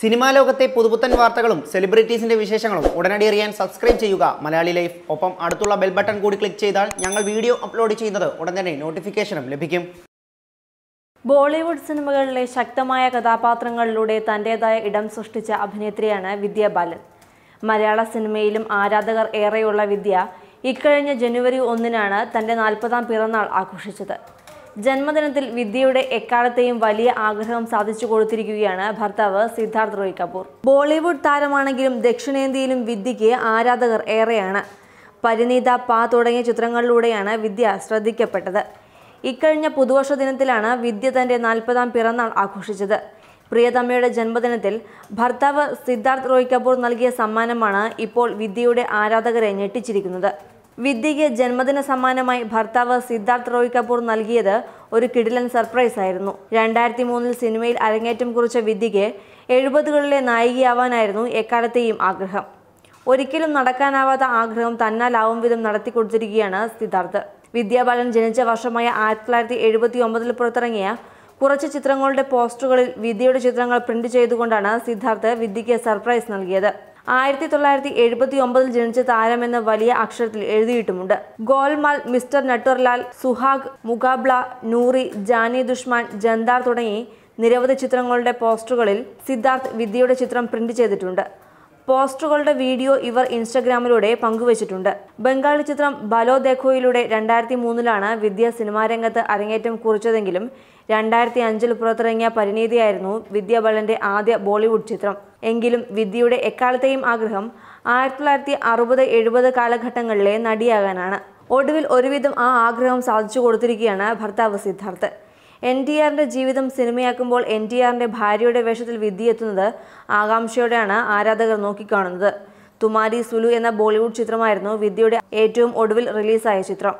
Cinema ലോകത്തെ പുതുപുത്തൻ വാർത്തകളും സെലിബ്രിറ്റീസിന്റെ വിശേഷങ്ങളും ഉടനടി അറിയാൻ സബ്സ്ക്രൈബ് ചെയ്യുക. മലയാളി ലൈഫ്. ഒപ്പം അടുത്തുള്ള ബെൽ ബട്ടൺ കൂടി ക്ലിക്ക് ചെയ്താൽ ഞങ്ങൾ വീഡിയോ അപ്ലോഡ് ചെയ്യുന്നത് ഉടൻ തന്നെ നോട്ടിഫിക്കേഷനും ലഭിക്കും. ബോളിവുഡ് സിനിമകളിലെ ശക്തമായ കഥാപാത്രങ്ങളിലൂടെ തന്റേതായ ഇടം സൃഷ്ടിച്ച അഭിനേത്രിയാണ് വിദ്യ ബാലൻ. മലയാള സിനിമയിലും ആരാധകർ ഏറെയുള്ള വിദ്യ ഇക്കഴിഞ്ഞ ജനുവരി ഒന്നിനാണ് തന്റെ നാൽപ്പതാം പിറന്നാൾ ആഘോഷിച്ചത്. ജന്മദിനത്തിൽ വിദ്യയുടെ എക്കാലത്തെയും വലിയ ആഗ്രഹം സാധിച്ചു കൊടുത്തിരിക്കുകയാണ് ഭർത്താവ് സിദ്ധാർത്ഥ് റോയ് കപൂർ. ബോളിവുഡ് താരമാണെങ്കിലും ദക്ഷിണേന്ത്യയിലും വിദ്യയ്ക്ക് ആരാധകർ ഏറെയാണ്. പരിണീത പാ തുടങ്ങിയ ചിത്രങ്ങളിലൂടെയാണ് വിദ്യ ശ്രദ്ധിക്കപ്പെട്ടത്. ഇക്കഴിഞ്ഞ പുതുവർഷ ദിനത്തിലാണ് വിദ്യ തന്റെ നാൽപ്പതാം പിറന്നാൾ ആഘോഷിച്ചത്. പ്രിയതമ്മയുടെ ജന്മദിനത്തിൽ ഭർത്താവ് സിദ്ധാർത്ഥ് റോയ് കപൂർ നൽകിയ സമ്മാനമാണ് ഇപ്പോൾ വിദ്യയുടെ ആരാധകരെ ഞെട്ടിച്ചിരിക്കുന്നത്. വിദ്യയ്ക്ക് ജന്മദിന സമ്മാനമായി ഭർത്താവ് സിദ്ധാർത്ഥ് റോയ് കപൂർ നൽകിയത് ഒരു കിടിലൻ സർപ്രൈസ് ആയിരുന്നു. രണ്ടായിരത്തി മൂന്നിൽ സിനിമയിൽ അരങ്ങേറ്റം കുറിച്ച വിദ്യയ്ക്ക് എഴുപതുകളിലെ നായികയാവാനായിരുന്നു എക്കാലത്തെയും ആഗ്രഹം. ഒരിക്കലും നടക്കാനാവാത്ത ആഗ്രഹം തന്നാലാവും വിധം നടത്തി കൊടുത്തിരിക്കുകയാണ് സിദ്ധാർത്ഥ്. വിദ്യാബാലൻ ജനിച്ച വർഷമായ ആയിരത്തി തൊള്ളായിരത്തി എഴുപത്തി ഒമ്പതിൽ പുറത്തിറങ്ങിയ കുറച്ച് ചിത്രങ്ങളുടെ പോസ്റ്ററുകളിൽ വിദ്യയുടെ ചിത്രങ്ങൾ പ്രിന്റ് ചെയ്തുകൊണ്ടാണ് സിദ്ധാർത്ഥ് വിദ്യയ്ക്ക് സർപ്രൈസ് നൽകിയത്. ആയിരത്തി തൊള്ളായിരത്തി എഴുപത്തി ഒമ്പതിൽ ജനിച്ച താരമെന്ന് വലിയ അക്ഷരത്തിൽ എഴുതിയിട്ടുമുണ്ട്. ഗോൽമാൽ മിസ്റ്റർ നട്ടർലാൽ സുഹാഗ് മുഖാബ്ല നൂറി ജാനി ദുഷ്മാൻ ജന്താർ തുടങ്ങി നിരവധി ചിത്രങ്ങളുടെ പോസ്റ്ററുകളിൽ സിദ്ധാർത്ഥ് വിദ്യയുടെ ചിത്രം പ്രിന്റ് ചെയ്തിട്ടുണ്ട്. പോസ്റ്ററുകളുടെ വീഡിയോ ഇവർ ഇൻസ്റ്റഗ്രാമിലൂടെ പങ്കുവച്ചിട്ടുണ്ട്. ബംഗാളി ചിത്രം ബലോ ദേഖോയിലൂടെ രണ്ടായിരത്തി മൂന്നിലാണ് വിദ്യ സിനിമാരംഗത്ത് അരങ്ങേറ്റം കുറിച്ചതെങ്കിലും രണ്ടായിരത്തി അഞ്ചിൽ പുറത്തിറങ്ങിയ പരിണീതിയായിരുന്നു വിദ്യ ബലന്റെ ആദ്യ ബോളിവുഡ് ചിത്രം. എങ്കിലും വിദ്യയുടെ എക്കാലത്തെയും ആഗ്രഹം ആയിരത്തി തൊള്ളായിരത്തി അറുപത് എഴുപത് കാലഘട്ടങ്ങളിലെ നടിയാകാനാണ്. ഒടുവിൽ ഒരുവിധം ആ ആഗ്രഹം സാധിച്ചു കൊടുത്തിരിക്കുകയാണ് ഭർത്താവ് സിദ്ധാർത്ഥ്. എൻ ടി ആറിന്റെ ജീവിതം സിനിമയാക്കുമ്പോൾ എൻ ടി ആറിന്റെ ഭാര്യയുടെ വേഷത്തിൽ വിധി എത്തുന്നത് ആകാംക്ഷയോടെയാണ് ആരാധകർ നോക്കിക്കാണുന്നത്. തുമാരി സുലു എന്ന ബോളിവുഡ് ചിത്രമായിരുന്നു വിദ്യയുടെ ഏറ്റവും ഒടുവിൽ റിലീസായ ചിത്രം.